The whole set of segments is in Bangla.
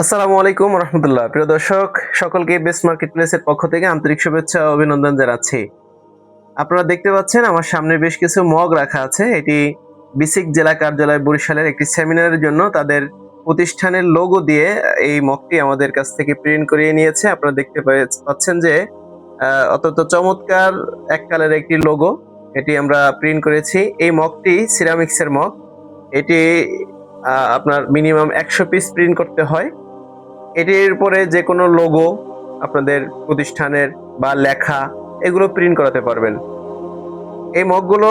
আসসালামু আলাইকুম রহমতুল্লাহ। প্রিয় দর্শক, সকলকে বেস্ট মার্কেট প্লেসের পক্ষ থেকে আন্তরিক শুভেচ্ছা ও অভিনন্দন জানাচ্ছি। আপনারা দেখতে পাচ্ছেন, আমার সামনে বেশ কিছু মগ রাখা আছে। এটি বিসিক জেলা কার্যালয় বরিশালের একটি সেমিনারের জন্য তাদের প্রতিষ্ঠানের লোগো দিয়ে এই মগটি আমাদের কাছ থেকে প্রিন্ট করিয়ে নিয়েছে। আপনারা দেখতে পাচ্ছেন যে অত্যন্ত চমৎকার এক কালের একটি লোগো। এটি আমরা প্রিন্ট করেছি। এই মগটি সিরামিক্সের মগ। এটি আপনার মিনিমাম একশো পিস প্রিন্ট করতে হয়। এটির উপরে যে কোনো লোগো আপনাদের প্রতিষ্ঠানের বা লেখা এগুলো প্রিন্ট করাতে পারবেন। এই মগগুলো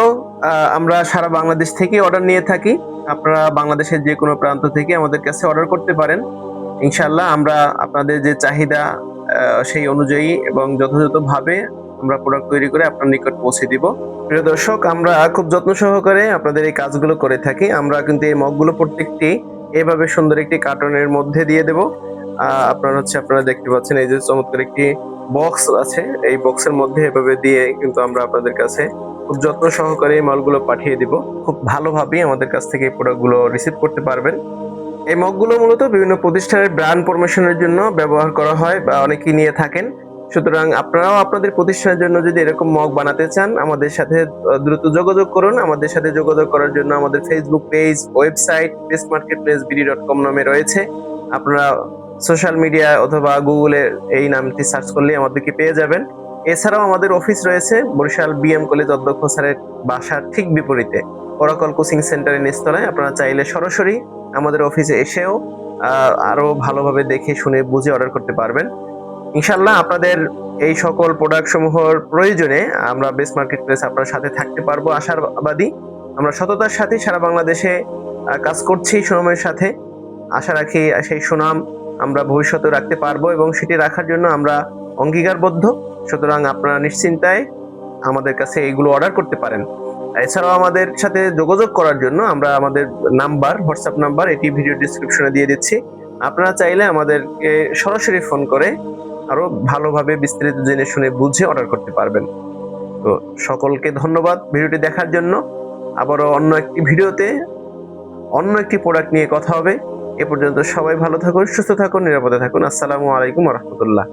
আমরা সারা বাংলাদেশ থেকে অর্ডার নিয়ে থাকি। আপনারা বাংলাদেশের যে কোনো প্রান্ত থেকে আমাদের কাছে অর্ডার করতে পারেন। ইনশাল্লাহ আমরা আপনাদের যে চাহিদা সেই অনুযায়ী এবং যথাযথভাবে আমরা প্রোডাক্ট তৈরি করে আপনার নিকট পৌঁছে দিব। প্রিয় দর্শক, আমরা খুব যত্ন সহকারে আপনাদের এই কাজগুলো করে থাকি। আমরা কিন্তু এই মগগুলো প্রত্যেকটি এভাবে সুন্দর একটি কার্টনের মধ্যে দিয়ে দেব। আপনার হচ্ছে, আপনারা দেখতে পাচ্ছেন, এই যে চমৎকার একটি বক্স আছে। এই বক্সের মধ্যে এভাবে দিয়ে কিন্তু আমরা আপনাদের কাছে খুব যত্ন সহকারে এই মালগুলো পাঠিয়ে দিব। খুব ভালোভাবেই আমাদের কাছ থেকে এই প্রোডাক্টগুলো রিসিভ করতে পারবেন। এই মগগুলো মূলত বিভিন্ন প্রতিষ্ঠানের ব্র্যান্ড প্রমোশনের জন্য ব্যবহার করা হয় বা অনেকেই নিয়ে থাকেন। সুতরাং আপনারাও আপনাদের প্রতিষ্ঠানের জন্য যদি এরকম মগ বানাতে চান, আমাদের সাথে দ্রুত যোগাযোগ করুন। আমাদের সাথে যোগাযোগ করার জন্য আমাদের Facebook page website best market place BD dot com নামে রয়েছে। আপনারা সোশ্যাল মিডিয়া অথবা গুগলে এই নামটি সার্চ করলে আমাদেরকে পেয়ে যাবেন। এছাড়াও আমাদের অফিস রয়েছে বরিশাল বিএম কলেজ অধ্যক্ষ স্যারের বাসার ঠিক বিপরীতে। ওরাকল কোচিং সেন্টারের নিচতলায় আপনারা চাইলে সরাসরি আমাদের অফিসে এসেও আহ, আরও ভালোভাবে দেখে শুনে বুঝে অর্ডার করতে পারবেন। ইনশাল্লাহ আপনাদের এই সকল প্রোডাক্ট সমূহের প্রয়োজনে আমরা বেস্ট মার্কেট প্লেস আপনার সাথে থাকতে পারব আশাবাদী। আমরা সততার সাথে সারা বাংলাদেশে কাজ করছি সুনামের সাথে। আশা রাখি সেই সুনাম আমরা ভবিষ্যতে রাখতে পারব এবং সেটি রাখার জন্য আমরা অঙ্গীকারবদ্ধ। সুতরাং আপনারা নিশ্চিন্তায় আমাদের কাছে এইগুলো অর্ডার করতে পারেন। এছাড়াও আমাদের সাথে যোগাযোগ করার জন্য আমরা আমাদের নাম্বার হোয়াটসঅ্যাপ নাম্বার, এটি ভিডিও ডিসক্রিপশনে দিয়ে দিচ্ছি। আপনারা চাইলে আমাদেরকে সরাসরি ফোন করে আরও ভালোভাবে বিস্তারিত জেনে শুনে বুঝে অর্ডার করতে পারবেন। তো সকলকে ধন্যবাদ ভিডিওটি দেখার জন্য। আবারও অন্য একটি ভিডিওতে অন্য একটি প্রোডাক্ট নিয়ে কথা হবে। এ পর্যন্ত সবাই ভালো থাকুন সুস্থ থাকুন নিরাপদে থাকুন। আসসালামু আলাইকুম রহমতুল্লাহ।